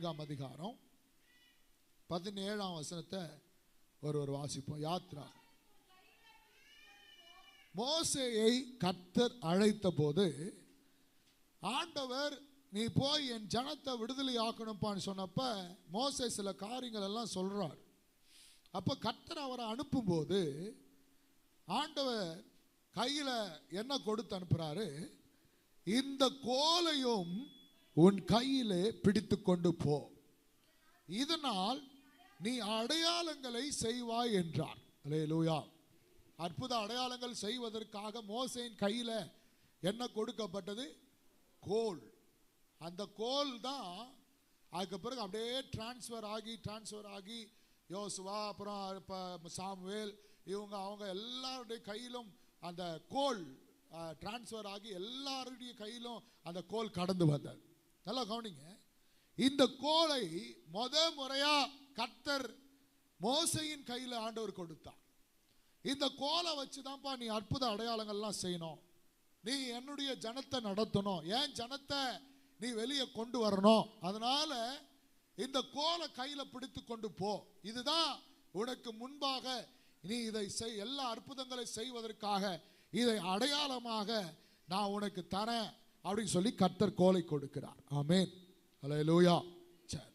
நான்காம் அதிகாரம் பதினேழாம் வசனத்தை ஒரு ஒரு வாசிப்போம். யாத்ரா. மோசையை கர்த்தர் அழைத்த போது ஆண்டவர் நீ போய் என் ஜனத்தை விடுதலை ஆக்கணும்ப்பான்னு சொன்னப்ப மோசை சில காரியங்கள் எல்லாம் சொல்றார். அப்போ கர்த்தர் அவரை அனுப்பும்போது ஆண்டவர் கையில் என்ன கொடுத்து அனுப்புறாரு? இந்த கோலையும் உன் கையிலே பிடித்து கொண்டு போ. இதனால் நீ அடையாளங்களை செய்வாய் என்றார். அல்லேலூயா அற்புத அடையாளங்கள் செய்வதற்காக மோசையின் கையில் என்ன கொடுக்கப்பட்டது? கோல். அந்த கோல் தான் அதுக்கு பிறகு அப்படியே டிரான்ஸ்ஃபர் ஆகி டிரான்ஸ்ஃபர் ஆகி யோசுவா அப்புறம் இப்போ சாமுவேல் இவங்க அவங்க எல்லாருடைய கையிலும் அந்த கோல் டிரான்ஸ்ஃபர் ஆகி எல்லாருடைய கையிலும் அந்த கோல் கடந்து வந்தது. நல்லா கவனிங்க. இந்த கோலை முத முறையா கத்தர் மோசையின் கையில் ஆண்டவர் கொடுத்தார். இந்த கோலை வச்சு தான்ப்பா நீ அற்புத அடையாளங்கள்லாம் செய்யணும். நீ என்னுடைய ஜனத்தை நடத்தணும். ஏன் ஜனத்தை நீ வெளியே கொண்டு வரணும்? அதனால இந்த கோலை கையில பிடித்து கொண்டு போ. இதுதான் உனக்கு முன்பாக நீ இதை செய் எல்லா அற்புதங்களை செய்வதற்காக இதை அடையாளமாக நான் உனக்கு தரேன். அப்படின்னு சொல்லி கர்த்தர் கோலை கொடுக்கிறார். ஆமேன். ஹலோ லூயா சரி.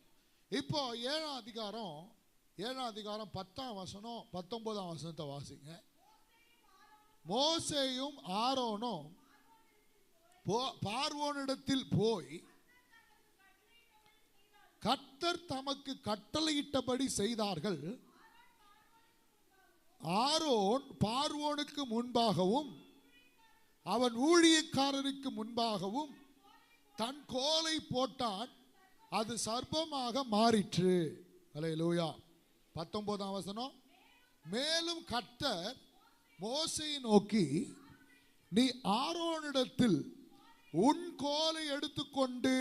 இப்போ ஏழாம் அதிகாரம் ஏழாம் அதிகாரம் பத்தாம் வசனம் பத்தொன்பதாம் வசனத்தை வாசிங்க. மோசேயும் ஆரோனும் போ- பார்வோனிடத்தில் போய் கர்த்தர் தமக்கு கட்டளையிட்டபடி செய்தார்கள். ஆரோன் பார்வோனுக்கு முன்பாகவும் அவன் ஊழியக்காரருக்கு முன்பாகவும் தன் கோலை போட்டான் அது சர்ப்பமாக மாறிற்று. அல்லேலூயா பத்தொன்பதாம் வசனம். மேலும் கட்டர் மோசையை நோக்கி நீ ஆரோனிடத்தில் உன் கோலை எடுத்துக்கொண்டு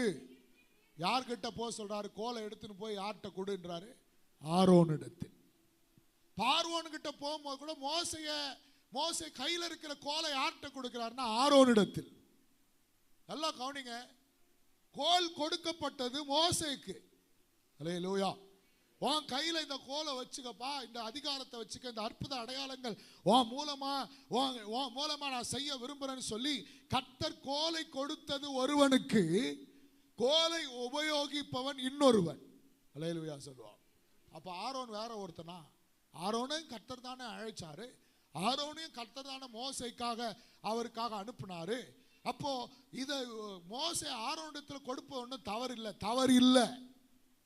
யார்கிட்ட போக சொல்றாரு? கோலை எடுத்துன்னு போய் யார்கிட்ட கொடுன்றாரு? ஆரோனிடத்தில். பார்வோன்கிட்ட போகும்போது கூட மோசைய மோசை கையில் இருக்கிற கோலை யார்கிட்ட கொடுக்கிறாருன்னா ஆரோனிடத்தில். நல்லா கவனிங்க. கோல் கொடுக்கப்பட்டது மோசைக்கு. அலே லூயா உன் கையில் இந்த கோலை வச்சுக்கப்பா இந்த அதிகாரத்தை வச்சுக்க இந்த அற்புத அடையாளங்கள் உன் மூலமா உன் உன் மூலமா நான் செய்ய விரும்புறேன்னு சொல்லி கத்தர் கோலை கொடுத்தது ஒருவனுக்கு கோலை உபயோகிப்பவன் இன்னொருவன். அலையலுயா சொல்லுவான். அப்போ ஆரோன் வேற ஒருத்தனா? ஆரோனு கத்தர் தானே அழைச்சாரு. ஆரோனையும் கர்த்தரான மோசைக்காக அவருக்காக அனுப்புனாரு. அப்போ இதை மோசை ஆரோனிடத்தில் கொடுப்ப ஒன்றும் தவறு இல்லை தவறு இல்லை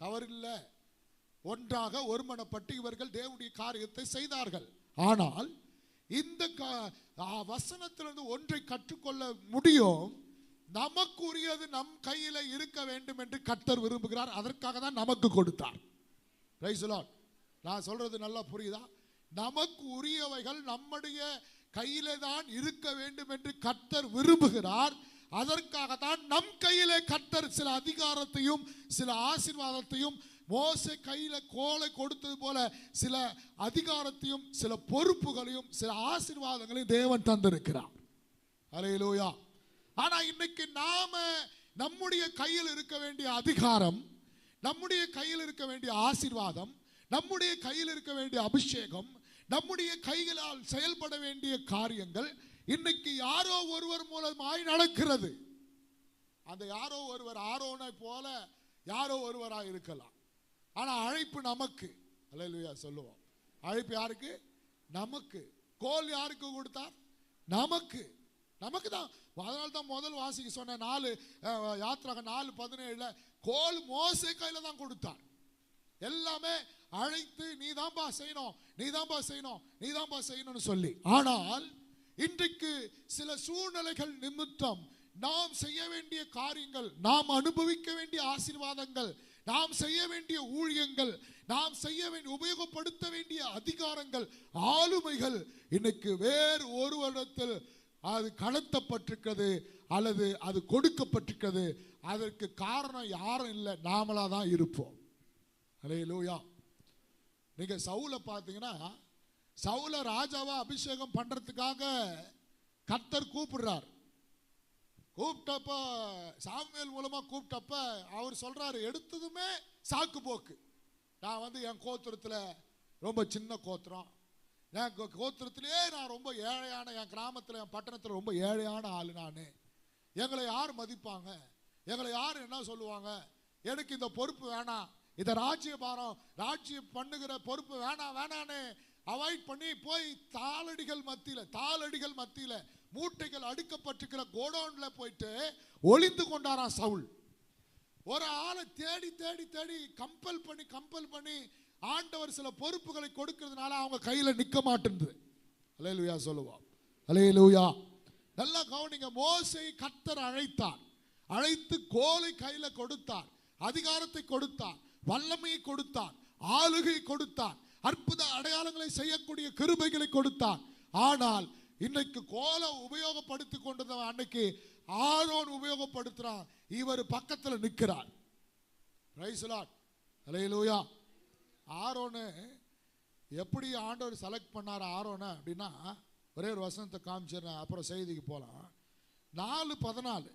தவறு இல்லை ஒன்றாக ஒருமனப்பட்டு இவர்கள் தேவனுடைய காரியத்தை செய்தார்கள். ஆனால் இந்த வசனத்திலிருந்து ஒன்றை கற்றுக்கொள்ள முடியும். நமக்குரியது நம் கையில் இருக்க வேண்டும் என்று கர்த்தர் விரும்புகிறார். அதற்காக தான் நமக்கு கொடுத்தார். நான் சொல்றது நல்லா புரியுதா? நமக்கு உரியவைகள் நம்முடைய கையிலே தான் இருக்க வேண்டும் என்று கர்த்தர் விரும்புகிறார். அதற்காகத்தான் நம் கையிலே கர்த்தர் சில அதிகாரத்தையும் சில ஆசீர்வாதத்தையும் மோச கையில கோலை கொடுத்தது போல சில அதிகாரத்தையும் சில பொறுப்புகளையும் சில ஆசீர்வாதங்களையும் தேவன் தந்திருக்கிறார். அலையிலோயா ஆனா இன்னைக்கு நாம நம்முடைய கையில் இருக்க வேண்டிய அதிகாரம் நம்முடைய கையில் இருக்க வேண்டிய ஆசீர்வாதம் நம்முடைய கையில் இருக்க வேண்டிய அபிஷேகம் நம்முடைய கைகளால் செயல்பட வேண்டிய காரியங்கள் இன்னைக்கு யாரோ ஒருவர் மூலமாய் நடக்கிறது. அந்த யாரோ ஒருவர் ஆரோனை போல யாரோ ஒருவராக இருக்கலாம். ஆனால் அழைப்பு நமக்கு. அல்லேலூயா சொல்லுவோம். அழைப்பு யாருக்கு? நமக்கு. கோல் யாருக்கு கொடுத்தார்? நமக்கு. நமக்கு தான். அதனால தான் முதல் வாசிக்கு சொன்ன நாலு யாத்திராக நாலு பதினேழுல கோல் மோசை கையில் தான் கொடுத்தார். எல்லாமே அழைத்து நீ தான்பா செய்யணும் நீ தான்பா செய்யணும் நீ தான்பா செய்யணும்னு சொல்லி. ஆனால் இன்றைக்கு சில சூழ்நிலைகள் நிமித்தம் நாம் செய்ய வேண்டிய காரியங்கள் நாம் அனுபவிக்க வேண்டிய ஆசீர்வாதங்கள் நாம் செய்ய வேண்டிய ஊழியங்கள் நாம் செய்ய வேண்டிய உபயோகப்படுத்த வேண்டிய அதிகாரங்கள் ஆளுமைகள் இன்னைக்கு வேறு ஒருவரிடத்தில் அது கடத்தப்பட்டிருக்கிறது அல்லது அது கொடுக்கப்பட்டிருக்கிறது. அதற்கு காரணம் யாரும் இல்லை நாமளாக தான் இருப்போம். ஹலோ லூயா நீங்கள் சவுலை பார்த்தீங்கன்னா சவுலை ராஜாவை அபிஷேகம் பண்ணுறதுக்காக கர்த்தர் கூப்பிடுறார். கூப்பிட்டப்ப சாமியல் மூலமாக கூப்பிட்டப்ப அவர் சொல்கிறாரு எடுத்ததுமே சாக்கு போக்கு. நான் வந்து என் கோத்திரத்தில் ரொம்ப சின்ன கோத்திரம். என் கோ- கோத்திரத்திலே நான் ரொம்ப ஏழையான என் கிராமத்தில் என் பட்டணத்தில் ரொம்ப ஏழையான ஆள் நான். எங்களை யார் மதிப்பாங்க? எங்களை யார் என்ன சொல்லுவாங்க? எனக்கு இந்த பொறுப்பு வேணாம். இந்த ராஜ்ய பாரம் ராஜ்யம் பண்ணுகிற பொறுப்பு வேணாம் வேணான்னு அவாய்ட் பண்ணி போய் தாளடிகள் மத்தியில் தாளடிகள் மத்தியில் மூட்டைகள் அடுக்கப்பட்டிருக்கிற கோடவுனில் போயிட்டு ஒளிந்து கொண்டாராம் சவுல். ஒரு ஆளை தேடி தேடி தேடி கம்பல் பண்ணி கம்பல் பண்ணி ஆண்டவர் சில பொறுப்புகளை கொடுக்கறதுனால அவங்க கையில நிக்க மாட்டேங்குது அலையலுயா சொல்லுவோம் அலையலுயா. நல்லா கவனிங்க மோசை கத்தர் அழைத்தார். அழைத்து கோலை கையில் கொடுத்தார். அதிகாரத்தை கொடுத்தார். வல்லமையை கொடுத்தான் ஆளுகை கொடுத்தான் அற்புத அடையாளங்களை செய்யக்கூடிய கிருபைகளை கொடுத்தான். ஆனால் இன்னைக்கு கோலை உபயோகப்படுத்தி கொண்டது அன்னைக்கு ஆரோன் உபயோகப்படுத்துறான். இவர் பக்கத்தில் நிற்கிறார் ரைஸ்லாட் அலையலூயா ஆரோனு எப்படி ஆண்டவர் செலக்ட் பண்ணார் ஆரோனை அப்படின்னா ஒரே ஒரு வசனத்தை காமிச்சிடுறேன் அப்புறம் செய்திக்கு போகலாம் நாலு பதினாலு.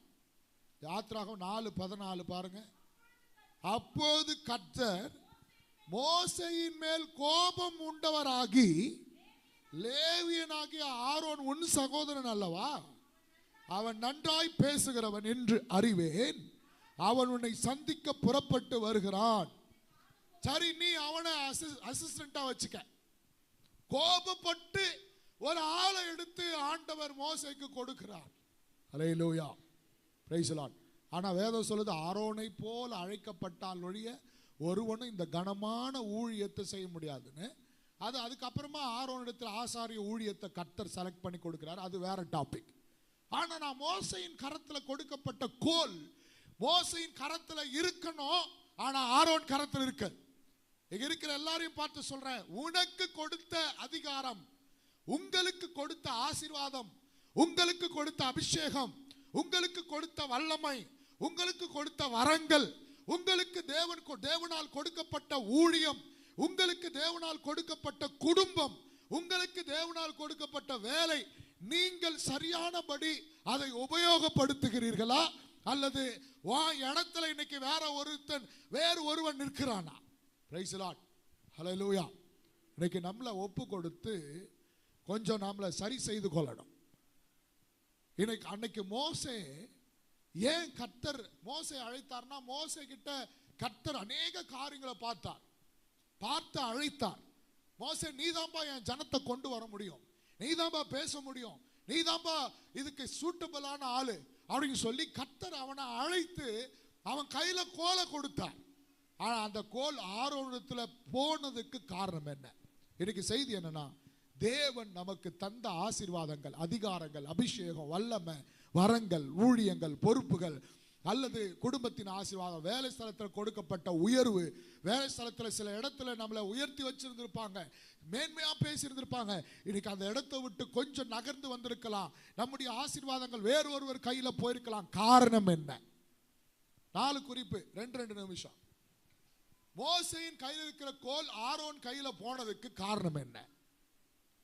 யாத்ராகம் நாலு பதினாலு பாருங்கள் அப்போது கர்த்தர் மோசையின் மேல் கோபம் உண்டவராகி லேவியனாகிய ஆரோன் உன் சகோதரன் அல்லவா? அவன் நன்றாய் பேசுகிறவன் என்று அறிவேன். அவன் உன்னை சந்திக்க புறப்பட்டு வருகிறான். சரி நீ அவனை அசிஸ்டண்டா வச்சுக்க. கோபப்பட்டு ஒரு ஆளை எடுத்து ஆண்டவர் மோசைக்கு கொடுக்கிறார். அலையிலூயா பிரைசலான் ஆனால் வேதம் சொல்லுது ஆரோனை போல் அழைக்கப்பட்டால் ஒழிய ஒருவனும் இந்த கனமான ஊழியத்தை செய்ய முடியாதுன்னு. அது அதுக்கப்புறமா ஆரோனிடத்தில் ஆசாரிய ஊழியத்தை கர்த்தர் செலக்ட் பண்ணி கொடுக்குறாரு. அது வேற டாபிக் ஆனால் நான் மோசையின் கரத்தில் கொடுக்கப்பட்ட கோல் மோசையின் கரத்தில் இருக்கணும் ஆனால் ஆரோன் கரத்தில் இருக்கு. இங்க இருக்கிற எல்லாரையும் பார்த்து சொல்றேன் உனக்கு கொடுத்த அதிகாரம் உங்களுக்கு கொடுத்த ஆசீர்வாதம் உங்களுக்கு கொடுத்த அபிஷேகம் உங்களுக்கு கொடுத்த வல்லமை உங்களுக்கு கொடுத்த வரங்கள் உங்களுக்கு தேவன் தேவனால் கொடுக்கப்பட்ட ஊழியம் உங்களுக்கு தேவனால் கொடுக்கப்பட்ட குடும்பம் உங்களுக்கு தேவனால் கொடுக்கப்பட்ட வேலை நீங்கள் சரியானபடி அதை உபயோகப்படுத்துகிறீர்களா? அல்லது வா இடத்துல இன்னைக்கு வேற ஒருத்தன் வேறு ஒருவன் நிற்கிறானா? பிரைஸ் லாட் லூயா இன்னைக்கு நம்மளை ஒப்பு கொடுத்து கொஞ்சம் நம்மளை சரி செய்து கொள்ளணும். இன்னைக்கு அன்னைக்கு மோசே ஏன் கர்த்தர் மோசை அழைத்தார்னா மோசை கிட்ட கர்த்தர் அநேக காரியங்களை பார்த்தார். பார்த்து அழைத்தார். மோசை நீதாம்பா என் ஜனத்தை கொண்டு வர முடியும். நீதாம்பா பேச முடியும். நீதாம்பா இதுக்கு சூட்டபிளான ஆளு. அப்படின்னு சொல்லி கர்த்தர் அவனை அழைத்து அவன் கையில கோலை கொடுத்தார். ஆனா அந்த கோல் ஆரோணத்துல போனதுக்கு காரணம் என்ன? இன்னைக்கு செய்தி என்னன்னா தேவன் நமக்கு தந்த ஆசீர்வாதங்கள் அதிகாரங்கள் அபிஷேகம் வல்லமை வரங்கள் ஊழியங்கள் பொறுப்புகள் அல்லது குடும்பத்தின் ஆசீர்வாதம் வேலை ஸ்தலத்தில் கொடுக்கப்பட்ட உயர்வு வேலை ஸ்தலத்தில் சில இடத்துல நம்மளை உயர்த்தி வச்சிருந்திருப்பாங்க மேன்மையாக பேசியிருந்திருப்பாங்க. இன்னைக்கு அந்த இடத்த விட்டு கொஞ்சம் நகர்ந்து வந்திருக்கலாம். நம்முடைய ஆசீர்வாதங்கள் வேறு ஒருவர் கையில் போயிருக்கலாம். காரணம் என்ன? நாலு குறிப்பு ரெண்டு ரெண்டு நிமிஷம். மோசையின் கையில் இருக்கிற கோல் ஆரோன் கையில் போனதுக்கு காரணம் என்ன?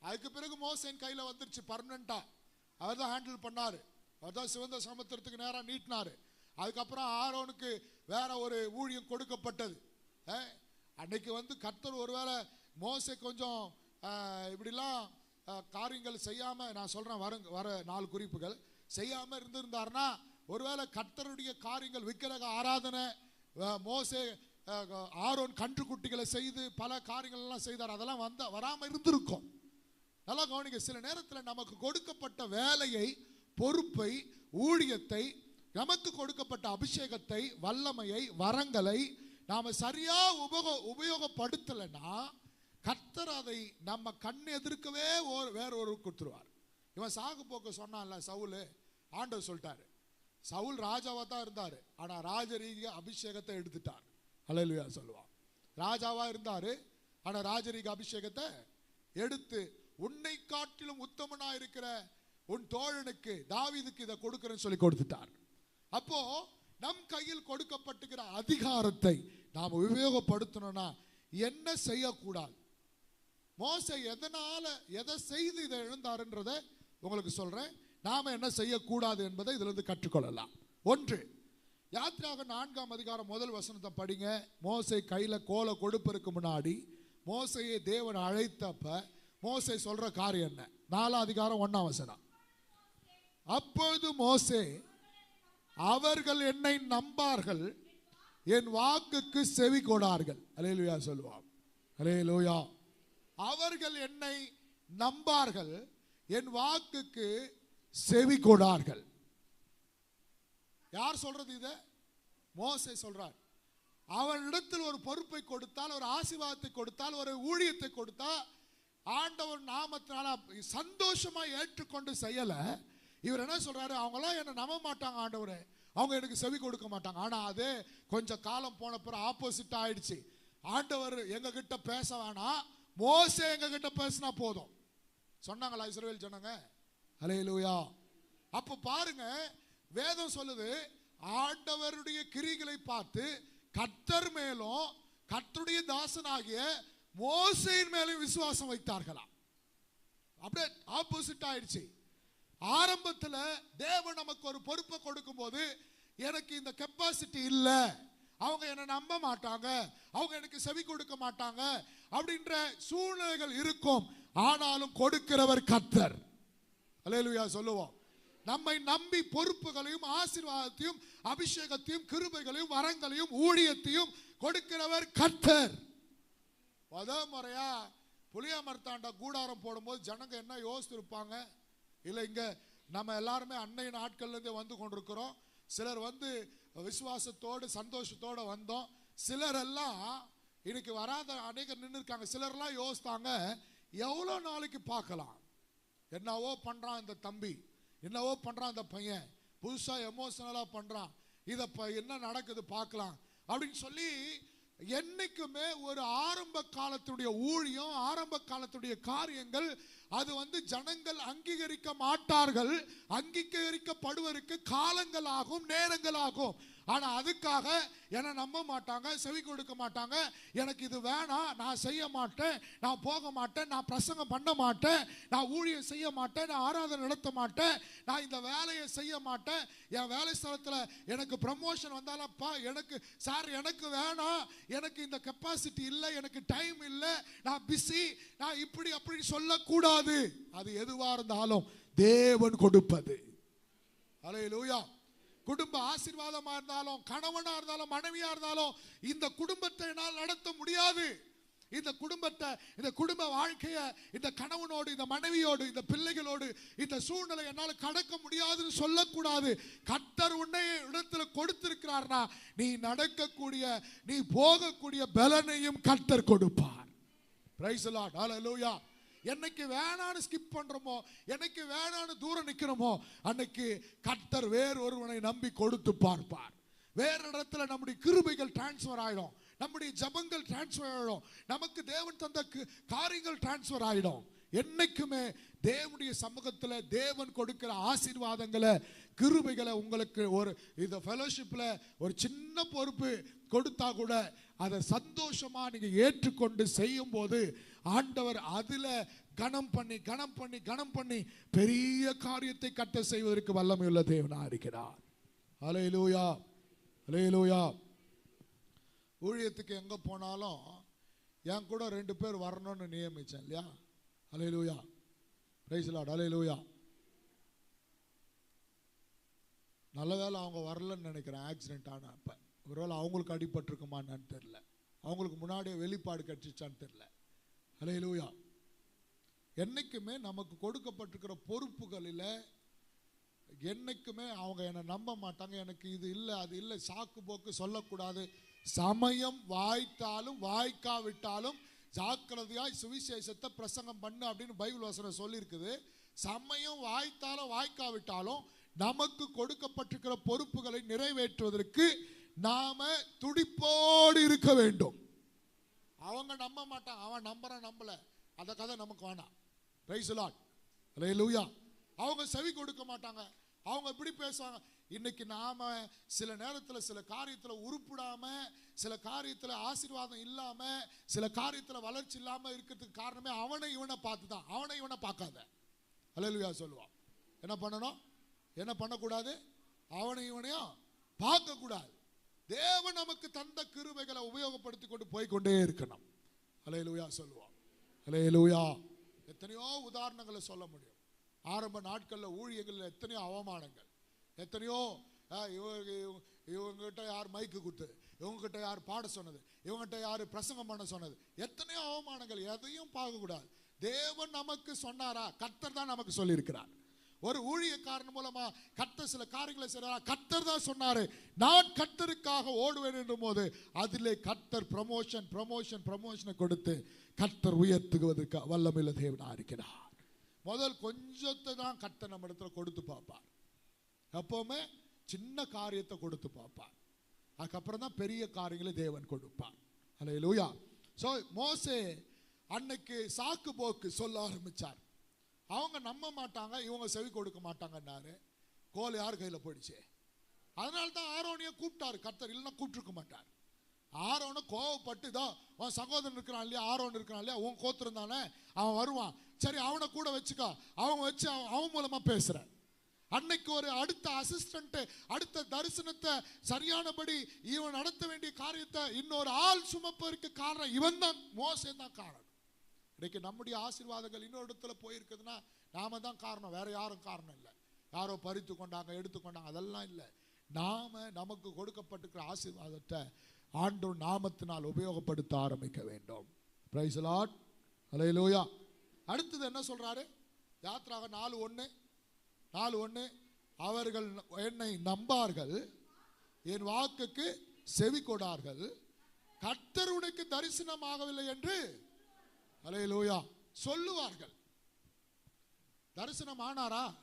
அதுக்கு பிறகு மோசையின் கையில் வந்துருச்சு பர்மனண்டா அவர் தான் ஹேண்டில் பண்ணாரு. அதான் சிவந்த சமுத்திரத்துக்கு நேராக நீட்டினாரு. அதுக்கப்புறம் ஆரோனுக்கு வேற ஒரு ஊழியம் கொடுக்கப்பட்டது. அன்னைக்கு வந்து கர்த்தர் ஒருவேளை மோசை கொஞ்சம் இப்படிலாம் காரியங்கள் செய்யாமல் நான் சொல்கிறேன் வர வர நாலு குறிப்புகள். செய்யாமல் இருந்திருந்தாருன்னா ஒருவேளை கர்த்தருடைய காரியங்கள் விக்கிரக ஆராதனை மோசே ஆரோன் கன்றுக்குட்டிகளை செய்து பல காரியங்கள் எல்லாம் செய்தார். அதெல்லாம் வந்த வராமல் இருந்திருக்கும். நல்லா கவனிங்க சில நேரத்தில் நமக்கு கொடுக்கப்பட்ட வேலையை பொறுப்பை ஊழியத்தை நமக்கு கொடுக்கப்பட்ட அபிஷேகத்தை வல்லமையை வரங்களை நாம சரியாக உபயோக உபயோகப்படுத்தலைன்னா கர்த்தர் அதை நம்ம கண் எதிர்க்கவே ஒரு வேற ஒரு கொடுத்துருவார். இவன் சாகு போக்க சொன்னான்ல சவுல் ஆண்டவர் சொல்லிட்டாரு. சவுல் ராஜாவாக தான் இருந்தார். ஆனால் ராஜரீக அபிஷேகத்தை எடுத்துட்டார். ஹalleluya சொல்லுவான். ராஜாவாக இருந்தாரு. ஆனால் ராஜரீக அபிஷேகத்தை எடுத்து உன்னை காட்டிலும் உத்தமனாக இருக்கிற உன் தோழனுக்கு தாவிதுக்கு இதை கொடுக்குறேன்னு சொல்லி கொடுத்துட்டார் அப்போ நம் கையில் கொடுக்கப்பட்டுகிற அதிகாரத்தை நாம் உபயோகப்படுத்தணும்னா என்ன செய்யக்கூடாது? மோசை எதனால எதை செய்து இதை எழுந்தாருன்றத உங்களுக்கு சொல்றேன். நாம என்ன செய்யக்கூடாது என்பதை இதிலிருந்து கற்றுக்கொள்ளலாம். ஒன்று யாத்திராக நான்காம் அதிகாரம் முதல் வசனத்தை படிங்க. மோசை கையில கோலை கொடுப்பதற்கு முன்னாடி மோசையை தேவன் அழைத்தப்ப மோசை சொல்ற காரியம் என்ன? நாலாம் அதிகாரம் ஒன்னாம் வசனம். அப்பொழுது மோசே அவர்கள் என்னை நம்பார்கள் என் வாக்குக்கு செவி கொடார்கள். அலேலுயா சொல்லுவான் அலேலுயா அவர்கள் என்னை நம்பார்கள் என் வாக்குக்கு செவி கொடார்கள். யார் சொல்றது இத? மோசே சொல்றார். அவனிடத்தில் ஒரு பொறுப்பை கொடுத்தால் ஒரு ஆசீர்வாதத்தை கொடுத்தால் ஒரு ஊழியத்தை கொடுத்தால் ஆண்டவர் நாமத்தினால சந்தோஷமா ஏற்றுக்கொண்டு செய்யலை இவர் என்ன சொல்றாரு? அவங்களாம் என்னை நம்ப மாட்டாங்க ஆண்டவரே. அவங்க எனக்கு செவி கொடுக்க மாட்டாங்க. ஆனால் அது கொஞ்சம் காலம் போன பிறகு ஆப்போசிட் ஆயிடுச்சு. ஆண்டவர் எங்ககிட்ட பேச வேணாம். மோசே எங்ககிட்ட பேசினா போதும். சொன்னாங்களா இஸ்ரேல் சொன்னாங்க அலே லூயா அப்போ பாருங்க வேதம் சொல்லுது ஆண்டவருடைய கிரிகளை பார்த்து கர்த்தர் மேலும் கத்தருடைய தாசனாகிய மோசையின் மேலும் விசுவாசம் வைத்தார்களாம். அப்படியே ஆப்போசிட் ஆயிடுச்சு. ஆரம்பத்தில் தேவன் நமக்கு ஒரு பொறுப்பை கொடுக்கும்போது எனக்கு இந்த கெப்பாசிட்டி இல்லை. அவங்க என்னை நம்ப மாட்டாங்க. அவங்க எனக்கு செவி கொடுக்க மாட்டாங்க. அப்படின்ற சூழ்நிலைகள் இருக்கும். ஆனாலும் கொடுக்கிறவர் கத்தர். அல்லேலூயா சொல்லுவோம். நம்மை நம்பி பொறுப்புகளையும் ஆசீர்வாதத்தையும் அபிஷேகத்தையும் கிருபைகளையும் வரங்களையும் ஊழியத்தையும் கொடுக்கிறவர் கத்தர். முத முறையா புளிய மரத்தாண்ட கூடாரம் போடும்போது ஜனங்க என்ன யோசித்திருப்பாங்க இல்லை இங்கே நம்ம எல்லாருமே அன்னைய நாட்கள்லேருந்தே வந்து கொண்டிருக்கிறோம். சிலர் வந்து விசுவாசத்தோடு சந்தோஷத்தோடு வந்தோம். சிலரெல்லாம் இன்னைக்கு வராத அநேகர் நின்று இருக்காங்க சிலர்லாம் யோசித்தாங்க எவ்வளோ நாளைக்கு பார்க்கலாம்? என்னவோ பண்ணுறான் இந்த தம்பி என்னவோ பண்ணுறான் இந்த பையன் புதுசாக எமோஷனலாக பண்ணுறான் இதை ப- என்ன நடக்குது பார்க்கலாம். அப்படின்னு சொல்லி என்றைக்குமே ஒரு ஆரம்ப காலத்துடைய ஊழியம் ஆரம்ப காலத்துடைய காரியங்கள் அது வந்து ஜனங்கள் அங்கீகரிக்க மாட்டார்கள் அங்கீகரிக்கப்படுவதற்கு காலங்கள் ஆகும் நேரங்கள் ஆகும் ஆனால் அதுக்காக என்னை நம்ப மாட்டாங்க செவி கொடுக்க மாட்டாங்க. எனக்கு இது வேணாம் நான் செய்ய மாட்டேன் நான் போக மாட்டேன் நான் பிரசங்கம் பண்ண மாட்டேன் நான் ஊழியம் செய்ய மாட்டேன் நான் ஆராதனை நடத்த மாட்டேன் நான் இந்த வேலையை செய்ய மாட்டேன். என் வேலை ஸ்தலத்தில் எனக்கு ப்ரமோஷன் வந்தாலப்பா எனக்கு சார் எனக்கு வேணாம் எனக்கு இந்த கெப்பாசிட்டி இல்லை எனக்கு டைம் இல்லை நான் பிஸி நான் இப்படி அப்படி சொல்லக்கூடாது. அது எதுவாக இருந்தாலும் தேவன் கொடுப்பது. அலையிலூயா குடும்ப ஆசீர்வாதமா இருந்தாலும் கணவனா இருந்தாலும் மனைவியா இருந்தாலும் இந்த குடும்பத்தை என்னால் நடத்த முடியாது. இந்த குடும்பத்தை இந்த குடும்ப வாழ்க்கையை இந்த கணவனோடு இந்த மனைவியோடு இந்த பிள்ளைகளோடு இந்த சூழ்நிலை என்னால் கடக்க முடியாதுன்னு சொல்லக்கூடாது. கத்தர் உன்னை இடத்துல கொடுத்திருக்கிறார்னா நீ நடக்கக்கூடிய நீ போகக்கூடிய பலனையும் கத்தர் கொடுப்பார். பிரைஸ் லார்ட் ஹalleluya என்னைக்கு வேணான்னு ஸ்கிப் பண்ணுறோமோ என்னைக்கு வேணான்னு தூரம் நிற்கிறோமோ அன்னைக்கு கர்த்தர் வேறு ஒருவனை நம்பி கொடுத்து பார்ப்பார். வேறு இடத்துல நம்முடைய கிருபைகள் டிரான்ஸ்ஃபர் ஆகிடும் நம்முடைய ஜபங்கள் டிரான்ஸ்ஃபர் ஆகிடும் நமக்கு தேவன் தந்த காரியங்கள் டிரான்ஸ்ஃபர் ஆகிடும் என்னைக்குமே தேவனுடைய சமூகத்தில் தேவன் கொடுக்கிற ஆசீர்வாதங்களை கிருபைகளை உங்களுக்கு ஒரு இந்த ஃபெலோஷிப்பில் ஒரு சின்ன பொறுப்பு கொடுத்தா கூட அதை சந்தோஷமாக நீங்கள் ஏற்றுக்கொண்டு செய்யும் போது ஆண்டவர் அதில் கணம் பண்ணி கணம் பண்ணி கணம் பண்ணி பெரிய காரியத்தை கட்ட செய்வதற்கு வல்லமையுள்ள தேவனாக இருக்கிறார். அலையிலூயா அலையிலூயா ஊழியத்துக்கு எங்கே போனாலும் என் கூட ரெண்டு பேர் வரணும்னு நியமித்தேன் இல்லையா? அலையிலூயா ரைஸ்லாட் லார்ட் அலையிலூயா நல்ல வேலை அவங்க வரலன்னு நினைக்கிறேன் ஆக்சிடென்ட் ஆன அப்போ. ஒருவேளை அவங்களுக்கு அடிபட்டிருக்குமான்னு தெரில அவங்களுக்கு முன்னாடியே வெளிப்பாடு கிடச்சிச்சான்னு தெரில அலையிலூயா என்றைக்குமே நமக்கு கொடுக்கப்பட்டிருக்கிற பொறுப்புகளில் என்னைக்குமே அவங்க என்னை நம்ப மாட்டாங்க. எனக்கு இது இல்லை அது இல்லை சாக்கு போக்கு சொல்லக்கூடாது. சமயம் வாய்த்தாலும் வாய்க்காவிட்டாலும் ஜாக்கிரதையாய் சுவிசேஷத்தை பிரசங்கம் பண்ணு அப்படின்னு பைபிள் வசனம் சொல்லியிருக்குது. சமயம் வாய்த்தாலும் வாய்க்காவிட்டாலும் நமக்கு கொடுக்கப்பட்டிருக்கிற பொறுப்புகளை நிறைவேற்றுவதற்கு நாம துடிப்போடு இருக்க வேண்டும். அவங்க நம்ப மாட்டான் அவன் நம்புறான் நம்பல. அந்த கதை நமக்கு வேணாம். ரைஸ் லாட் லூயா அவங்க செவி கொடுக்க மாட்டாங்க. அவங்க இப்படி பேசுவாங்க. இன்னைக்கு நாம சில நேரத்தில் சில காரியத்தில் உருப்பிடாம சில காரியத்தில் ஆசீர்வாதம் இல்லாம சில காரியத்தில் வளர்ச்சி இல்லாம இருக்கிறதுக்கு காரணமே அவனை இவனை பார்த்து தான் அவனை இவனை பார்க்காத. அலலுயா சொல்லுவான் என்ன பண்ணணும்? என்ன பண்ணக்கூடாது? அவனை இவனையும் பார்க்கக்கூடாது. தேவன் நமக்கு தந்த கிருபைகளை உபயோகப்படுத்தி கொண்டு போய் கொண்டே இருக்கணும். அலையலூயா சொல்லுவோம் லூயா எத்தனையோ உதாரணங்களை சொல்ல முடியும். ஆரம்ப நாட்களில் ஊழியர்களில் எத்தனையோ அவமானங்கள். எத்தனையோ இவங்க இவங்க- இவங்ககிட்ட யார் மைக்கு குத்து இவங்ககிட்ட யார் பாட சொன்னது இவங்ககிட்ட யார் பிரசங்கம் பண்ண சொன்னது எத்தனையோ அவமானங்கள் எதையும் பார்க்கக்கூடாது. தேவன் நமக்கு சொன்னாரா? கர்த்தர் தான் நமக்கு சொல்லியிருக்கிறார். ஒரு ஊழியக்காரன் மூலமா கர்த்தர் சில காரியங்களை செய்யறா கர்த்தர் தான் சொன்னாரு நான் கர்த்தருக்காக ஓடுவேன் என்றும் போது அதிலே கர்த்தர் ப்ரமோஷன் ப்ரமோஷன் ப்ரமோஷனை கொடுத்து கர்த்தர் உயர்த்துவதற்கு வல்லமில்ல தேவனா இருக்கிறார். முதல் கொஞ்சத்தை தான் கர்த்தர் நம்ம இடத்துல கொடுத்து பார்ப்பார். எப்பவுமே சின்ன காரியத்தை கொடுத்து பார்ப்பார். அதுக்கப்புறம் தான் பெரிய காரியங்களை தேவன் கொடுப்பார். அல்லேலூயா ஸோ மோசே அன்னைக்கு சாக்கு போக்கு சொல்ல ஆரம்பிச்சார். அவங்க நம்ப மாட்டாங்க இவங்க செவி கொடுக்க மாட்டாங்கன்னாரு. கோல் யார் கையில் போயிடுச்சு? அதனால தான் ஆரோனியை கூப்பிட்டாரு கர்த்தர் இல்லைன்னா கூப்பிட்டுருக்க மாட்டார். ஆரோனை கோவப்பட்டு இதோ உன் சகோதரன் இருக்கிறான் இல்லையா ஆரோன் இருக்கிறான் இல்லையா உன் கோத்திரம் தானே அவன் வருவான். சரி அவனை கூட வச்சுக்கோ. அவன் வச்சு அவன் அவன் மூலமாக பேசுறேன் அன்னைக்கு ஒரு அடுத்த அசிஸ்டன்ட்டு அடுத்த தரிசனத்தை சரியானபடி இவன் நடத்த வேண்டிய காரியத்தை இன்னொரு ஆள் சுமப்பதற்கு காரணம் இவன் தான் மோசம் தான் காரணம். இன்றைக்கு நம்முடைய ஆசீர்வாதங்கள் இன்னொரு இடத்துல போயிருக்குதுன்னா நாம தான் காரணம். வேற யாரும் காரணம் இல்லை. யாரோ பறித்து கொண்டாங்க எடுத்துக்கொண்டாங்க அதெல்லாம் இல்லை. நாம நமக்கு கொடுக்கப்பட்டிருக்கிற ஆசீர்வாதத்தை ஆண்டோர் நாமத்தினால் உபயோகப்படுத்த ஆரம்பிக்க வேண்டும். பிரைஸ் லாட் அலையிலூயா அடுத்தது என்ன சொல்றாரு? யாத்ராக நாலு ஒன்று நாலு ஒன்று அவர்கள் என்னை நம்பார்கள் என் வாக்குக்கு செவி கொடார்கள் கர்த்தர் உனக்கு தரிசனமாகவில்லை என்று அலையலூயா சொல்லுவார்கள். தரிசனம் ஆனாரா?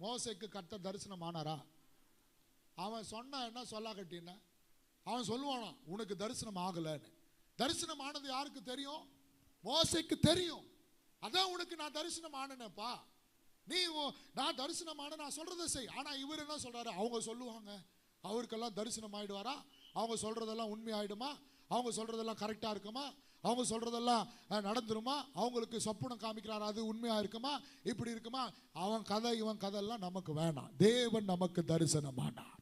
மோசைக்கு கர்த்த தரிசனம் ஆனாரா? அவன் சொன்னா என்ன சொல்லா கட்டின? அவன் சொல்லுவானா உனக்கு தரிசனம் ஆகலைன்னு. தரிசனம் ஆனது யாருக்கு தெரியும்? மோசைக்கு தெரியும். அதான் உனக்கு நான் தரிசனம் ஆனேனேப்பா. நீ நான் தரிசனம் ஆன நான் சொல்றதை செய். ஆனா இவர் என்ன சொல்றாரு? அவங்க சொல்லுவாங்க அவருக்கெல்லாம் தரிசனம் ஆயிடுவாரா? அவங்க சொல்றதெல்லாம் உண்மை ஆயிடுமா அவங்க சொல்றதெல்லாம் கரெக்டா இருக்குமா? அவங்க சொல்றதெல்லாம் நடந்துருமா? அவங்களுக்கு சொப்பனம் காமிக்கிறார்? அது உண்மையா இருக்குமா? இப்படி இருக்குமா? அவன் கதை இவன் கதையெல்லாம் நமக்கு வேணாம். தேவன் நமக்கு தரிசனமானான்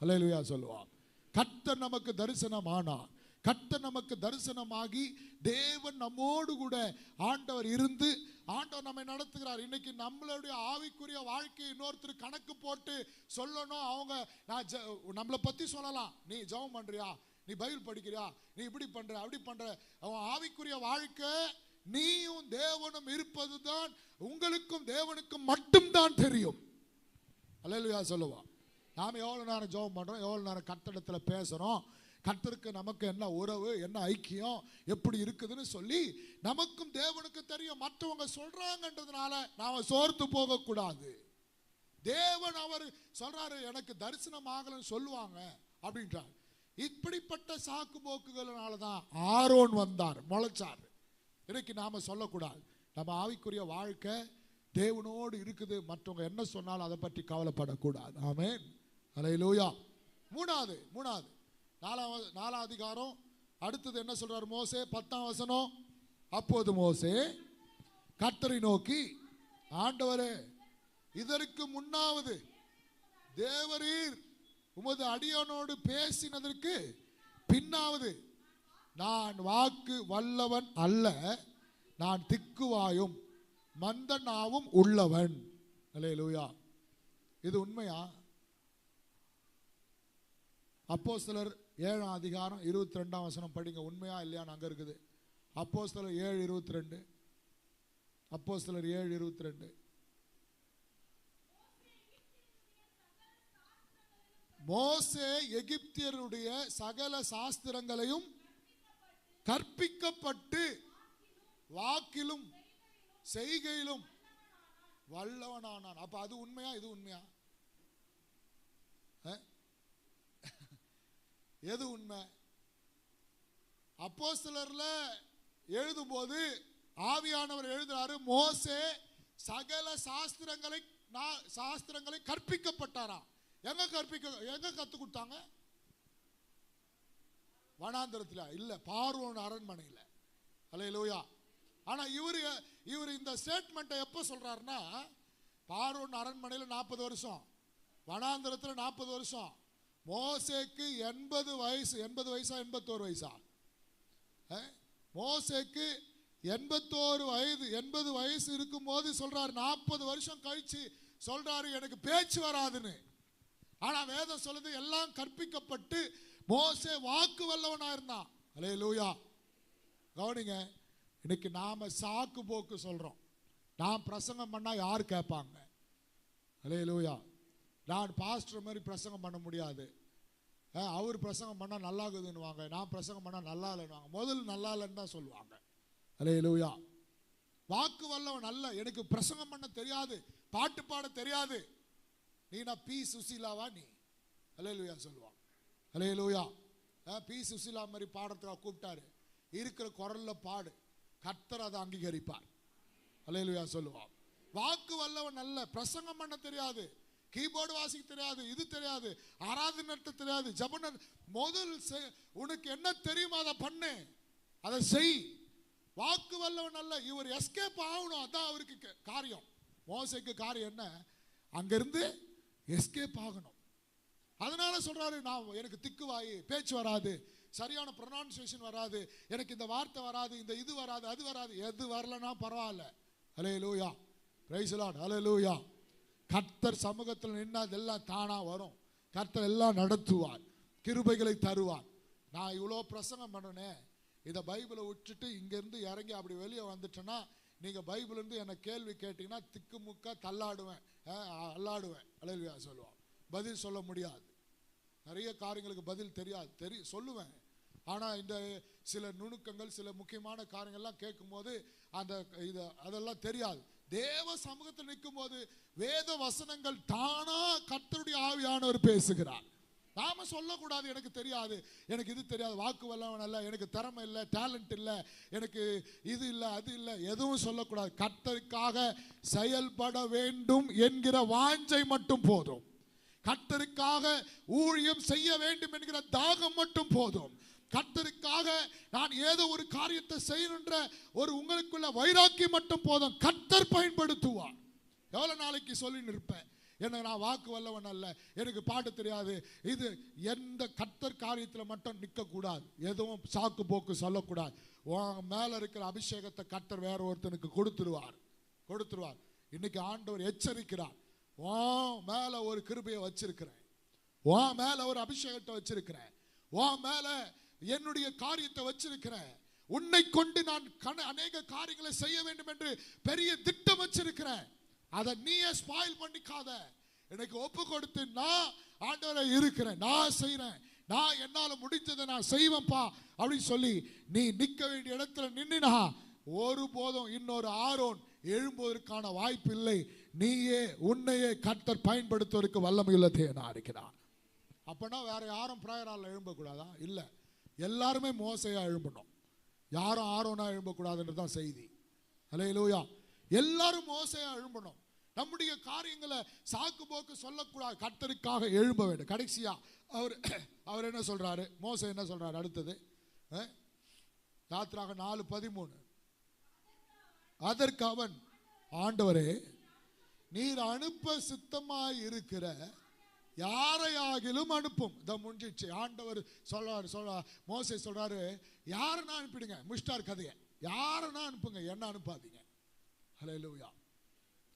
அல்லேலூயா சொல்லுவான். கர்த்தர் நமக்கு தரிசனமானான் கர்த்தர் நமக்கு தரிசனமாகி தேவன் நம்மோடு கூட ஆண்டவர் இருந்து ஆண்டவர் நம்மை நடத்துகிறார். இன்னைக்கு நம்மளுடைய ஆவிக்குரிய வாழ்க்கையை இன்னொருத்தர் கணக்கு போட்டு சொல்லணும். அவங்க நான் ஜெ- நம்மளை பத்தி சொல்லலாம். நீ ஜெபம் பண்ணுறியா நீ பைபிள் படிக்கிறியா? நீ இப்படி பண்ற அப்படி பண்ற. அவன் ஆவிக்குரிய வாழ்க்கை நீயும் தேவனும் இருப்பது தான் உங்களுக்கும் தேவனுக்கும் மட்டும்தான் தெரியும். அல்லா சொல்லுவான் நாம் எவ்வளோ நேரம் ஜெபம் பண்ணுறோம் எவ்வளோ நேரம் கட்டடத்தில் பேசுகிறோம் கர்த்தருக்கு நமக்கு என்ன உறவு என்ன ஐக்கியம் எப்படி இருக்குதுன்னு சொல்லி நமக்கும் தேவனுக்கு தெரியும். மற்றவங்க சொல்றாங்கன்றதுனால நாம சோர்த்து போகக்கூடாது. தேவன் அவர் சொல்றாரு எனக்கு தரிசனம் ஆகலைன்னு சொல்லுவாங்க அப்படின்றார். இப்படிப்பட்ட சாக்கு போக்குகள்னால தான் ஆரோன் வந்தார் முளைச்சார். இன்னைக்கு நாம் சொல்லக்கூடாது. நம்ம ஆவிக்குரிய வாழ்க்கை தேவனோடு இருக்குது. மற்றவங்க என்ன சொன்னாலும் அதை பற்றி கவலைப்படக்கூடாது. ஆமென். அலையிலூயா மூணாவது மூணாவது. நாலாவது நாலாம் அதிகாரம். அடுத்தது என்ன சொல்றார் மோசே? பத்தாம் வசனம். அப்போது மோசே கத்தரை நோக்கி ஆண்டவரே இதற்கு முன்னாவது தேவரீர் உமது அடியனோடு பேசினதற்கு பின்னாவது நான் வாக்கு வல்லவன் அல்ல நான் திக்குவாயும் மந்தனாவும் உள்ளவன். லூயா இது உண்மையா? அப்போஸ்தலர் ஏழாம் அதிகாரம் இருபத்தி ரெண்டாம் வசனம் படிங்க. உண்மையா இல்லையான்னு அங்கே இருக்குது. அப்போஸ்தலர் ஏழு இருபத்தி ரெண்டு அப்போஸ்தலர் ஏழு இருபத்தி ரெண்டு மோசே எகிப்தியருடைய சகல சாஸ்திரங்களையும் கற்பிக்கப்பட்டு வாக்கிலும் செய்கையிலும் வல்லவனானான். அப்ப அது உண்மையா இது உண்மையா? எது உண்மை? அப்போ சிலர்ல எழுதும்போது ஆவியானவர் எழுதுறாரு மோசே சகல சாஸ்திரங்களை சாஸ்திரங்களை கற்பிக்கப்பட்டாராம். எங்க கற்பிக்க எங்க கத்து கொடுத்தாங்க? வனாந்திரத்தில். இல்லை பார்வோன் அரண்மனையில். அல்ல லோயா ஆனால் இவர் இவர் இந்த ஸ்டேட்மெண்ட்டை எப்போ சொல்கிறாருன்னா பார்வோன் அரண்மனையில் நாற்பது வருஷம். வனாந்திரத்தில் நாற்பது வருஷம். மோசேக்கு எண்பது வயசு எண்பது வயசா எண்பத்தோரு வயசா? மோசேக்கு எண்பத்தோரு வயது எண்பது வயசு இருக்கும்போது சொல்கிறார் நாற்பது வருஷம் கழிச்சு சொல்கிறாரு எனக்கு பேச்சு வராதுன்னு. ஆனா வேதம் சொல்லுது எல்லாம் கற்பிக்கப்பட்டு மோசே வாக்கு வல்லவனா இருந்தான். அலே லூயா கவனிங்க இன்னைக்கு நாம சாக்கு போக்கு சொல்றோம். நான் பிரசங்கம் பண்ணா யார் கேட்பாங்க? அலே லூயா நான் பாஸ்டர் மாதிரி பிரசங்கம் பண்ண முடியாது. அவர் பிரசங்கம் பண்ணா நல்லா இருக்குதுன்னுவாங்க நான் பிரசங்கம் பண்ணா நல்லா இல்லைன்னுவாங்க முதல் நல்லா இல்லைன்னு தான் சொல்லுவாங்க. அலே லூயா வாக்கு வல்லவன் அல்ல. எனக்கு பிரசங்கம் பண்ண தெரியாது பாட்டு பாட தெரியாது. நீனா பி சுசீலாவா நீ? அலே சொல்லுவான் அலே பி சுசீலா மாதிரி பாடுறதுக்காக கூப்பிட்டாரு. இருக்கிற குரல்ல பாடு. கர்த்தர் அதை அங்கீகரிப்பார். அலையலுயா சொல்லுவான் வாக்கு வல்லவன் அல்ல. பிரசங்கம் பண்ண தெரியாது. கீபோர்டு வாசிக்க தெரியாது. இது தெரியாது. ஆராதனை நடத்த தெரியாது. ஜபன முதல் உனக்கு என்ன தெரியுமோ அதை பண்ணு. அதை செய். வாக்கு வல்லவன் அல்ல. இவர் எஸ்கேப் ஆகணும். அதான் அவருக்கு காரியம். மோசைக்கு காரியம் என்ன? அங்கிருந்து எஸ்கேப் ஆகணும். அதனால சொல்றாரு நான் எனக்கு திக்குவாயி பேச்சு வராது சரியான ப்ரொனவுன்சியேஷன் வராது எனக்கு இந்த வார்த்தை வராது இந்த இது வராது அது வராது எது வரலன்னா பரவாயில்ல. அலே லூயா பிரைஸ் அலே லூயா கர்த்தர் சமூகத்தில் நின்னா அதெல்லாம் தானாக வரும். கர்த்தர் எல்லாம் நடத்துவார் கிருபைகளை தருவார். நான் இவ்வளோ பிரசங்கம் பண்ணனே இதை பைபிளை விட்டுட்டு இங்கேருந்து இறங்கி அப்படி வெளியே வந்துட்டேன்னா நீங்கள் பைபிள்லேருந்து என்னை கேள்வி கேட்டிங்கன்னா திக்குமுக்கா தள்ளாடுவேன். அல்லாடுவேன். அலையா சொல்லுவான். பதில் சொல்ல முடியாது. நிறைய காரியங்களுக்கு பதில் தெரியாது. தெரி சொல்லுவேன். ஆனால் இந்த சில நுணுக்கங்கள் சில முக்கியமான காரியங்கள்லாம் கேட்கும்போது அந்த இதை அதெல்லாம் தெரியாது. தேவ சமூகத்தில் நிற்கும் போது வேத வசனங்கள் தானா கத்தருடைய ஆவியானவர் பேசுகிறார். நாம சொல்லக்கூடாது எனக்கு தெரியாது. எனக்கு இது தெரியாது வாக்கு வல்லவன் அல்ல எனக்கு திறமை இல்லை டேலண்ட் இல்லை எனக்கு இது இல்லை அது இல்லை எதுவும் சொல்லக்கூடாது. கர்த்தருக்காக செயல்பட வேண்டும் என்கிற வாஞ்சை மட்டும் போதும். கர்த்தருக்காக ஊழியம் செய்ய வேண்டும் என்கிற தாகம் மட்டும் போதும். கர்த்தருக்காக நான் ஏதோ ஒரு காரியத்தை செய்யணுன்ற ஒரு உங்களுக்குள்ள வைராக்கி மட்டும் போதும். கர்த்தர் பயன்படுத்துவார். எவ்வளோ நாளைக்கு சொல்லி நிற்பேன்? எனக்கு நான் வாக்கு வல்லவன் அல்ல. எனக்கு பாட்டு தெரியாது. இது எந்த கத்தர் காரியத்தில் மட்டும் நிற்கக்கூடாது எதுவும் சாக்கு போக்கு சொல்லக்கூடாது. உன் மேலே இருக்கிற அபிஷேகத்தை கத்தர் வேற ஒருத்தனுக்கு கொடுத்துருவார். கொடுத்துருவார். இன்னைக்கு ஆண்டவர் எச்சரிக்கிறார். உன் மேலே ஒரு கிருபையை வச்சிருக்கிறேன். உன் மேலே ஒரு அபிஷேகத்தை வச்சிருக்கிறேன். உன் மேலே என்னுடைய காரியத்தை வச்சிருக்கிறேன். உன்னை கொண்டு நான் கண- அநேக காரியங்களை செய்ய வேண்டும் என்று பெரிய திட்டம் வச்சிருக்கிறேன். அதை நீயே ஸ்பாயில் பண்ணிக்காத. எனக்கு ஒப்பு கொடுத்து நான் ஆண்டவரை இருக்கிறேன் நான் செய்கிறேன் நான் என்னால முடிஞ்சதை நான் செய்வேன்ப்பா அப்படின்னு சொல்லி நீ நிக்க வேண்டிய இடத்துல நின்னுனா ஒருபோதும் இன்னொரு ஆரோன் எழும்புவதற்கான வாய்ப்பு இல்லை. நீயே உன்னையே கர்த்தர் பயன்படுத்துவதற்கு வல்லமையுள்ள தேவனா இருக்கிறான் அப்பனா வேற யாரும் பிரேயரால் எழும்பக்கூடாதா? இல்லை. எல்லாருமே மோசையா எழும்பணும். யாரும் ஆரோனா எழும்பக்கூடாதுன்றது தான் செய்தி. அலையிலூயா எல்லாரும் மோசையா எழும்பணும். நம்முடைய காரியங்களை சாக்கு போக்கு சொல்லக்கூடாது. கர்த்தருக்காக எழும்ப வேண்டும். கடைசியா அவர் அவர் என்ன சொல்றாரு? மோசை என்ன சொல்றாரு அடுத்தது? அஹ்? யாத்திராக நாலு பதிமூணு. அதற்கு அவன் ஆண்டவரே நீர் அனுப்ப சித்தமாய் இருக்கிற யாரையாகிலும் அனுப்பும். இதை முடிஞ்சிச்சு ஆண்டவர் சொல்றாரு சொல்ற மோசை சொல்றாரு யாருன்னா அனுப்பிடுங்க? முஷ்டார் கதையை. யாருன்னா அனுப்புங்க? என்ன அனுப்பாதீங்க? ஹலே லூயா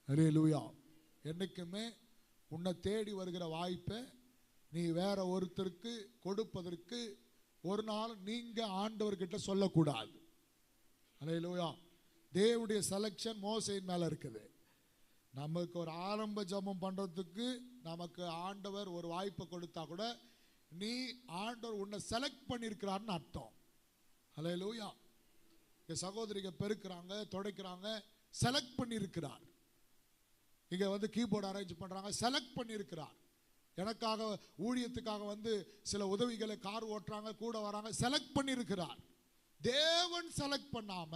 ஹலே லூயா என்றைக்குமே உன்னை தேடி வருகிற வாய்ப்பை நீ வேற ஒருத்தருக்கு கொடுப்பதற்கு ஒரு நாள் நீங்கள் ஆண்டவர்கிட்ட சொல்லக்கூடாது. ஹalleluya தேவனுடைய செலெக்ஷன் மோசையின் மேலே இருக்குது. நமக்கு ஒரு ஆரம்ப ஜபம் பண்ணுறதுக்கு நமக்கு ஆண்டவர் ஒரு வாய்ப்பை கொடுத்தா கூட நீ ஆண்டவர் உன்னை செலக்ட் பண்ணியிருக்கிறான்னு அர்த்தம். ஹalleluya இங்க சகோதரிகள் பெருக்கிறாங்க துடைக்கிறாங்க. செலக்ட் பண்ணியிருக்கிறார் இங்க வந்து கீபோர்டு அரேஞ்ச் பண்றாங்க. செலக்ட் பண்ணியிருக்கிறார் எனக்காக ஊழியத்துக்காக வந்து சில உதவிகளை கார் ஓட்டுறாங்க கூட வராங்க. செலக்ட் பண்ணியிருக்கிறார் தேவன் செலக்ட் பண்ணாம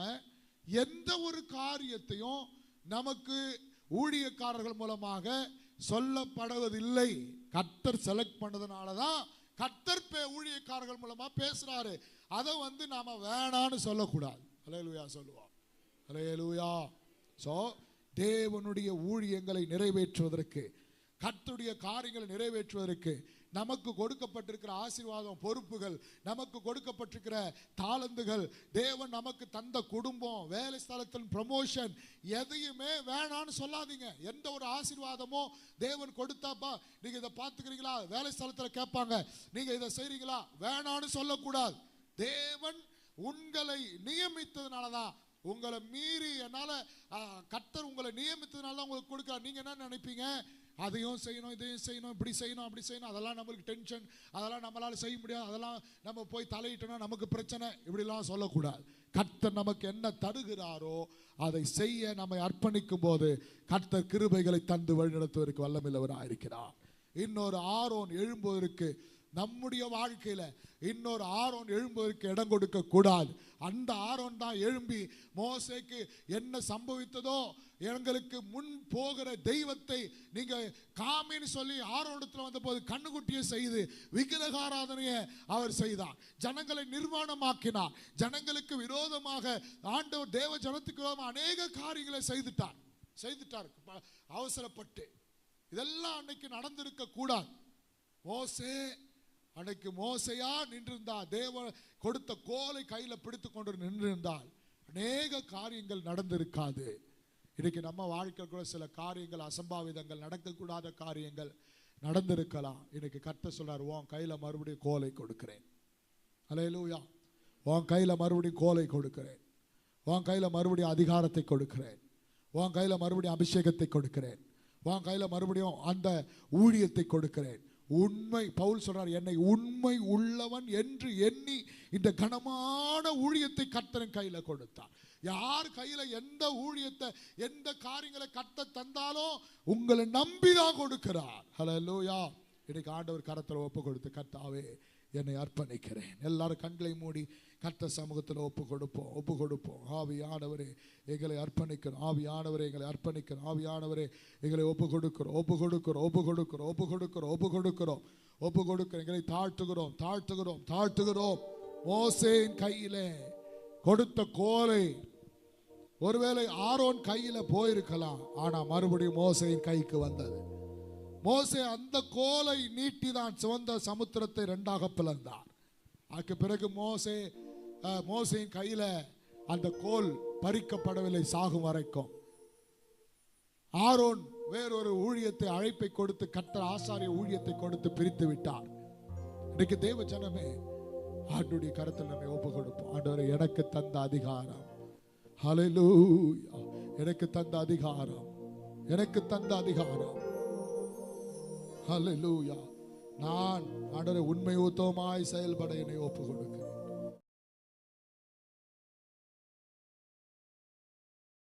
எந்த ஒரு காரியத்தையும் நமக்கு ஊழியக்காரர்கள் மூலமாக சொல்லப்படுவதில்லை. கர்த்தர் செலக்ட் பண்ணதுனால தான் கர்த்தர் பே ஊழியக்காரர்கள் மூலமா பேசுகிறாரு அதை வந்து நாம வேணான்னு சொல்லக்கூடாது. அலையலுயா சொல்லுவோம். அலையலுயா ஸோ தேவனுடைய ஊழியங்களை நிறைவேற்றுவதற்கு கர்த்தருடைய காரியங்களை நிறைவேற்றுவதற்கு நமக்கு கொடுக்கப்பட்டிருக்கிற ஆசீர்வாதம் பொறுப்புகள் நமக்கு கொடுக்கப்பட்டிருக்கிற தாளந்துகள் தேவன் நமக்கு தந்த குடும்பம் வேலை ஸ்தலத்தின் ப்ரமோஷன் எதையுமே வேணான்னு சொல்லாதீங்க. எந்த ஒரு ஆசீர்வாதமோ தேவன் கொடுத்தாப்பா நீங்க இதை பார்த்துக்கிறீங்களா? வேலை ஸ்தலத்துல கேட்பாங்க நீங்க இதை செய்றீங்களா? வேணான்னு சொல்லக்கூடாது. தேவன் உங்களை நியமித்ததுனால தான் உங்களை மீறி என்னால் கத்தர் கர்த்தர் உங்களை நியமித்ததுனால உங்களுக்கு கொடுக்க நீங்கள் என்ன நினைப்பீங்க? அதையும் செய்யணும் இதையும் செய்யணும் இப்படி செய்யணும் அப்படி செய்யணும். அதெல்லாம் நம்மளுக்கு டென்ஷன் அதெல்லாம் நம்மளால் செய்ய முடியாது. அதெல்லாம் நம்ம போய் தலையிட்டோம்னா நமக்கு பிரச்சனை. இப்படிலாம் சொல்லக்கூடாது. கர்த்தர் நமக்கு என்ன தருகிறாரோ அதை செய்ய நம்மை அர்ப்பணிக்கும் போது கர்த்தர் கிருபைகளை தந்து வழிநடத்துவதற்கு வல்லமில்லவராக இருக்கிறார் இன்னொரு ஆரோன் எழும்புவதற்கு நம்முடைய வாழ்க்கையில் இன்னொரு ஆரோன் எழும்புவதற்கு இடம் கொடுக்க கூடாது. அந்த ஆரோன் தான் எழும்பி மோசைக்கு என்ன சம்பவித்ததோ எங்களுக்கு முன் போகிற தெய்வத்தை நீங்க காமின்னு சொல்லி ஆரோடத்தில் வந்தபோது கண்ணுக்குட்டியை செய்து விக்கிரகாராதனையை அவர் செய்தார். ஜனங்களை நிர்வாணமாக்கினார். ஜனங்களுக்கு விரோதமாக ஆண்டவர் தேவ ஜனத்துக்கு விரோதமாக அநேக காரியங்களை செய்துட்டார். செய்துட்டார். அவசரப்பட்டு. இதெல்லாம் அன்னைக்கு நடந்திருக்க கூடாது மோசே அன்னைக்கு மோசையா நின்றிருந்தா தேவ கொடுத்த கோலை கையில பிடித்து கொண்டு நின்றிருந்தால் அநேக காரியங்கள் நடந்திருக்காது. இன்னைக்கு நம்ம வாழ்க்கை கூட சில காரியங்கள் அசம்பாவிதங்கள் நடக்கக்கூடாத காரியங்கள் நடந்திருக்கலாம். இன்னைக்கு கர்த்த சொல்றார் உன் கையில மறுபடியும் கோலை கொடுக்கிறேன். அலையலூயா உன் கையில மறுபடியும் கோலை கொடுக்கிறேன். உன் கையில மறுபடியும் அதிகாரத்தை கொடுக்கிறேன். உன் கையில மறுபடியும் அபிஷேகத்தை கொடுக்கிறேன். உன் கையில மறுபடியும் அந்த ஊழியத்தை கொடுக்கிறேன். உண்மை பவுல் சொல்றார் என்னை உண்மை உள்ளவன் என்று எண்ணி இந்த கனமான ஊழியத்தை கர்த்தன் கையில கொடுத்தார். யார் கையில எந்த ஊழியத்தை எந்த காரியங்களை கர்த்த தந்தாலும் உங்களை நம்பிதான் கொடுக்கிறார். லோயா இன்னைக்கு ஆண்டவர் கரத்துல ஒப்பு கொடுத்து கர்த்தாவே என்னை அர்ப்பணிக்கிறேன். எல்லாரும் கண்களை மூடி கர்த்த சமூகத்தில் ஒப்பு கொடுப்போம் ஒப்பு கொடுப்போம் ஆவியானவரே எங்களை அர்ப்பணிக்கிறோம். ஆவியானவரே எங்களை அர்ப்பணிக்கிறோம். ஆவியானவரே எங்களை ஒப்பு கொடுக்கிறோம் ஒப்பு கொடுக்கிறோம் ஒப்பு கொடுக்கிறோம் ஒப்பு கொடுக்கிறோம் ஒப்பு கொடுக்கிறோம் ஒப்பு கொடுக்கிறோம் எங்களை தாழ்த்துகிறோம் தாழ்த்துகிறோம் தாழ்த்துகிறோம். மோசையின் கையிலே கொடுத்த கோலை ஒருவேளை ஆரோன் கையில போயிருக்கலாம் ஆனா மறுபடியும் மோசையின் கைக்கு வந்தது. மோசே அந்த கோலை நீட்டி தான் சிவந்த சமுத்திரத்தை ரெண்டாக பிளந்தார் அதுக்கு பிறகு மோசே அஹ், கையில் கையில அந்த கோல் பறிக்கப்படவில்லை சாகும் வரைக்கும். ஆரோன் வேறொரு ஊழியத்தை அழைப்பை கொடுத்து கத்தர் ஆசாரிய ஊழியத்தை கொடுத்து பிரித்து விட்டார். இன்னைக்கு தேவ ஜனமே ஆண்டுடைய கருத்தில் நம்மை ஒப்பு கொடுப்போம். ஆண்டவரை எனக்கு தந்த அதிகாரம். ஹalleluya எனக்கு தந்த அதிகாரம். எனக்கு தந்த அதிகாரம். ஹalleluya நான் ஆண்டவரை உண்மை ஊத்தமாய் செயல்பட என்னை ஒப்பு கொடுக்கிறேன்